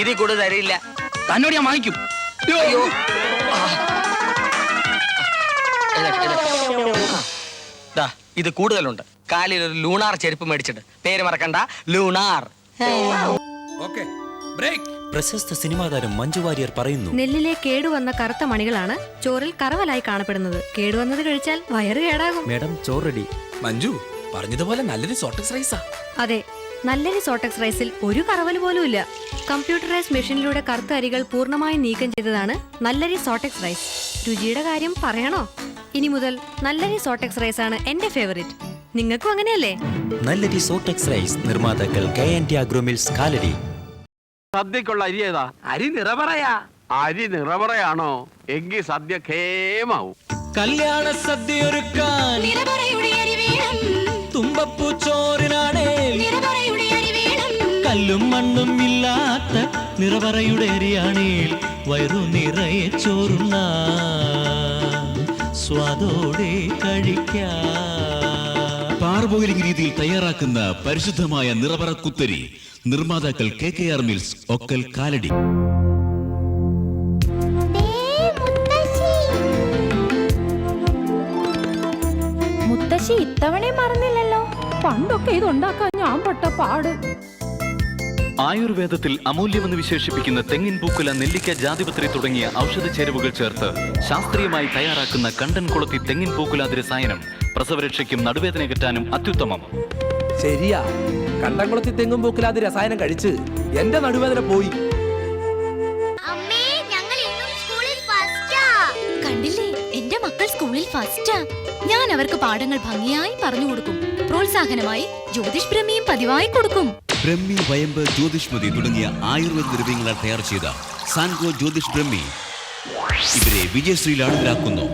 ഇതിൽ കൂടുതൽ തരില്ല തന്നോട് ഞാൻ വാങ്ങിക്കും. അയ്യോ. ദാ, ഇത് കൂടുതലുണ്ട്. കാലിൽ ഒരു ലൂണാർ ചെരുപ്പ് മേടിച്ചിട്ട്. പേര് മറക്കണ്ട. ലൂണാർ. Okay break. പ്രശസ്ത സിനിമാ താരം മഞ്ജു വാര്യർ പറയുന്നു. നെല്ലിലെ കേടുവന്ന കറുത്ത മണികളാണ് ചോറിൽ കറവലായി കാണപ്പെടുന്നത്. കേടുവന്നത് കഴിച്ചാൽ വയറ് കേടാകും. മേഡം ചോറടി മഞ്ജു പറഞ്ഞതുപോലെ നല്ലൊരു സോട്ടക്സ് റൈസാ. അതെ നല്ലൊരു സോട്ടക്സ് റൈസിൽ ഒരു കറവൽ പോലും ഇല്ല കമ്പ്യൂട്ടറൈസ് മെഷീനിലൂടെ കറുത്ത അരികൾ പൂർണമായും നീക്കം ചെയ്തതാണ് നല്ലരി സോട്ടക്സ് റൈസ് രുചിയുടെ കാര്യം പറയണോ? ഇനി മുതൽ നല്ലരി സോട്ടക്സ് റൈസ് ആണ് എന്റെ ഫേവറേറ്റ് നിങ്ങൾക്കും അങ്ങനെയല്ലേ? നല്ലരി സോട്ടക്സ് റൈസ് നിർമ്മാതാക്കൾ K and Agro Mills Kalady. സദ്യക്കുള്ള അരി ഏതാ? അരി നിറപറയാ അരി നിറപറയാണോ എങ്കിൽ സദ്യ ഖേമാവും. കല്യാണ സദ്യയൊരുക്കാൻ നിറപറയുടെ കല്ലും മണ്ണും ഇല്ലാത്ത നിറവറയുടെ അരിയാണേൽ വയറു നിറയെ ചോറുണ്ണ സ്വാദോടെ കഴിക്കാം. പാർബോയിലിംഗ് രീതിയിൽ തയ്യാറാക്കുന്ന പരിശുദ്ധമായ നിറവറ കുത്തരി നിർമ്മാതാക്കൾ K K R mills Okkal Kalady. മുത്തശ്ശി ഇത്തവണയും മറന്നില്ലല്ലോ. പണ്ടൊക്കെ ഇതുണ്ടാക്കാൻ ഞാൻ പെട്ട പാട്. ആയുർവേദത്തിൽ അമൂല്യമെന്ന് വിശേഷിപ്പിക്കുന്ന തെങ്ങിൻ പൂക്കുല നെല്ലിക്ക ജാതിപത്രി തുടങ്ങിയ ഔഷധ ചേരുവകൾ ചേർത്ത് ശാസ്ത്രീയമായി തയ്യാറാക്കുന്ന കണ്ടൻ കുളത്തി തെങ്ങിൻ പൂക്കുലാതി രസായനം പ്രസവരക്ഷയ്ക്കും നടുവേദന കിട്ടാനും അത്യുത്തമം. ശരിയാ. കണ്ടംകുളത്തി തെങ്ങും പൂക്കുലാതി രസായനം കഴിച്ച് എന്റെ നടുവേദന പോയി. അമ്മേ ഞങ്ങൾ ഇന്നും സ്കൂളിൽ ഫസ്റ്റാ കണ്ടില്ലേ? എന്റെ മക്കൾ സ്കൂളിൽ ഫസ്റ്റാ ഞാൻ അവർക്ക് പാഠങ്ങൾ ഭംഗിയായി പറഞ്ഞു കൊടുക്കും. പ്രോത്സാഹനമായി ജ്യോതിഷ് ബ്രഹ്മിയും പതിവായി കൊടുക്കും. ബ്രഹ്മി വയമ്പ് ജ്യോതിഷ്മതി തുടങ്ങിയ ആയുർവേദ ദ്രവ്യങ്ങളാൽ തയ്യാർ ചെയ്ത സാൻഗോ ജ്യോതിഷ് ബ്രഹ്മി. ഇവരെ വിജയശ്രീയിൽ അണിതരാക്കുന്നു